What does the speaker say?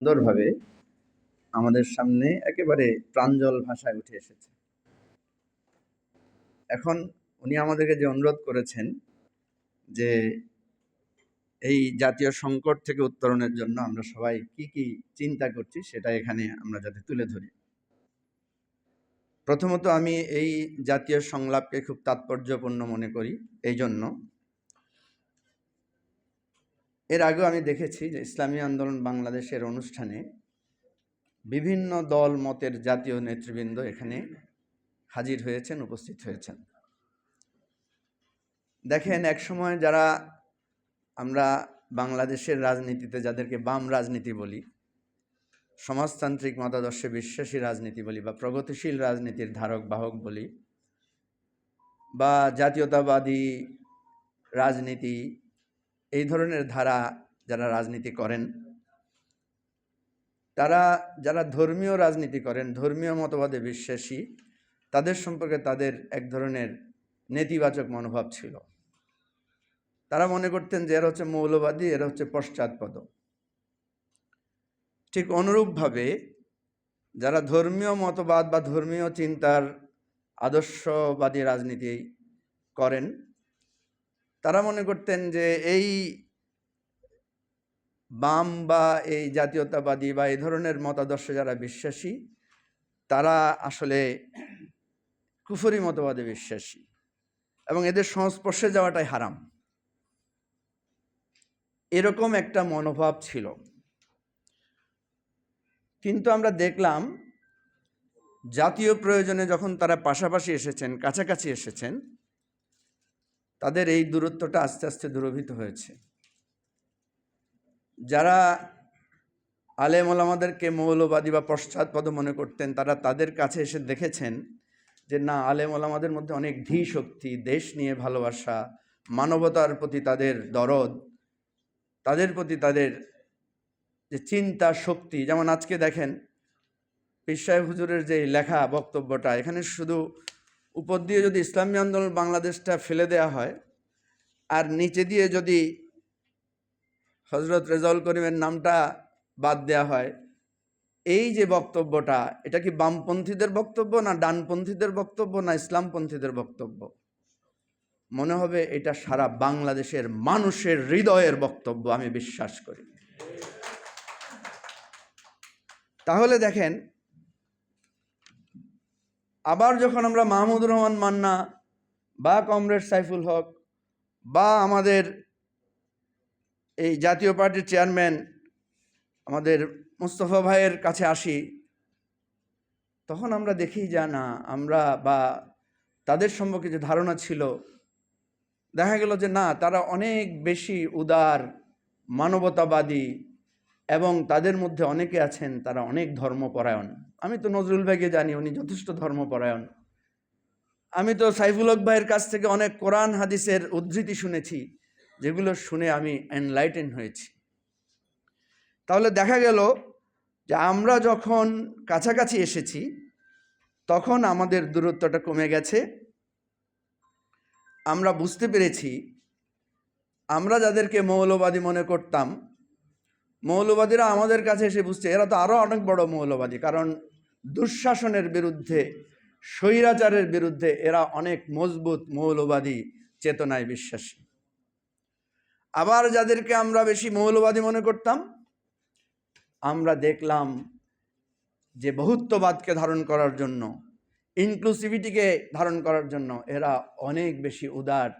সুন্দরভাবে আমাদের সামনে একেবারে প্রাঞ্জল ভাষায় উঠে এসেছে। এখন উনি আমাদেরকে যে অনুরোধ করেছেন যে এই জাতীয় সংকট থেকে উত্তরণের জন্য আমরা সবাই কি কি চিন্তা করছি সেটা এখানে আমরা যাতে তুলে ধরি। প্রথমত আমি এই জাতীয় সংলাপকে খুব তাৎপর্যপূর্ণ মনে করি এই জন্য এর আগেও আমি দেখেছি যে ইসলামী আন্দোলন বাংলাদেশের অনুষ্ঠানে বিভিন্ন দল, মতের জাতীয় নেতৃবৃন্দ এখানে হাজির হয়েছেন, উপস্থিত হয়েছেন। দেখেন, একসময় যারা আমরা বাংলাদেশের রাজনীতিতে যাদেরকে বাম রাজনীতি বলি, সমাজতান্ত্রিক মতাদর্শে বিশ্বাসী রাজনীতি বলি বা প্রগতিশীল রাজনীতির ধারক বাহক বলি, বা জাতীয়তাবাদী রাজনীতি এই ধরনের ধারা যারা রাজনীতি করেন, তারা যারা ধর্মীয় রাজনীতি করেন, ধর্মীয় মতবাদে বিশ্বাসী, তাদের সম্পর্কে তাদের এক ধরনের নেতিবাচক মনোভাব ছিল। তারা মনে করতেন যে এরা হচ্ছে মৌলবাদী, এরা হচ্ছে পশ্চাৎপদ। ঠিক অনুরূপভাবে যারা ধর্মীয় মতবাদ বা ধর্মীয় চিন্তার আদর্শবাদী রাজনীতি করেন তারা মনে করতেন যে এই বাম বা এই জাতীয়তাবাদী বা এই ধরনের মতাদর্শে যারা বিশ্বাসী, তারা আসলে কুফরি মতবাদে বিশ্বাসী এবং এদের সংস্পর্শে যাওয়াটাই হারাম। এরকম একটা মনোভাব ছিল। কিন্তু আমরা দেখলাম জাতীয় প্রয়োজনে যখন তারা পাশাপাশি এসেছেন, কাছাকাছি এসেছেন তাদের এই দূরত্বটা আস্তে আস্তে দূরভূত হয়েছে। যারা আলেম ওলামাদেরকে মৌলবাদী বা পশ্চাৎপদ মনে করতেন, তারা তাদের কাছে এসে দেখেছেন যে, না, আলেম ওলামাদের মধ্যে অনেক ধী শক্তি, দেশ নিয়ে ভালোবাসা, মানবতার প্রতি তাদের দরদ, তাদের প্রতি তাদের যে চিন্তা শক্তি। যেমন আজকে দেখেন পিসাহেব হুজুরের যে লেখা বক্তব্যটা, এখানে শুধু উপর দিয়ে যদি ইসলামী আন্দোলন বাংলাদেশটা ফেলে দেওয়া হয়, আর নিচে দিয়ে যদি হজরত রেজাউল করিমের নামটা বাদ দেওয়া হয়, এই যে বক্তব্যটা, এটা কি বামপন্থীদের বক্তব্য না ডানপন্থীদের বক্তব্য না ইসলামপন্থীদের বক্তব্য? মনে হবে এটা সারা বাংলাদেশের মানুষের হৃদয়ের বক্তব্য, আমি বিশ্বাস করি। তাহলে দেখেন আবার যখন আমরা মাহমুদুর রহমান মান্না বা কমরেড সাইফুল হক বা আমাদের এই জাতীয় পার্টির চেয়ারম্যান আমাদের মুস্তফা ভাইয়ের কাছে আসি, তখন আমরা দেখি যা না, আমরা বা তাদের সম্পর্কে যে ধারণা ছিল, দেখা গেল যে না, তারা অনেক বেশি উদার, মানবতাবাদী এবং তাদের মধ্যে অনেকে আছেন, তারা অনেক ধর্মপরায়ণ। আমি তো নজরুল ভাইকে জানি, উনি যথেষ্ট ধর্মপরায়ণ। আমি তো সাইফুল ভাইয়ের কাছ থেকে অনেক কোরআন, হাদিসের উদ্ধৃতি শুনেছি, যেগুলো শুনে আমি এনলাইটেন হয়েছি। তাহলে দেখা গেল যে আমরা যখন কাছাকাছি এসেছি, তখন আমাদের দূরত্বটা কমে গেছে। আমরা বুঝতে পেরেছি, আমরা যাদেরকে মৌলবাদী মনে করতাম মৌলবাদীরা আমাদের কাছে এসে বুঝছে, এরা তো আরও অনেক বড় মৌলবাদী, কারণ দুঃশাসনের বিরুদ্ধে, স্বৈরাচারের বিরুদ্ধে এরা অনেক মজবুত মৌলবাদী চেতনায় বিশ্বাসী। আবার যাদেরকে আমরা বেশি মৌলবাদী মনে করতাম, আমরা দেখলাম যে বহুত্ববাদকে ধারণ করার জন্য ইনক্লুসিভিটিকে ধারণ করার জন্য এরা অনেক বেশি উদার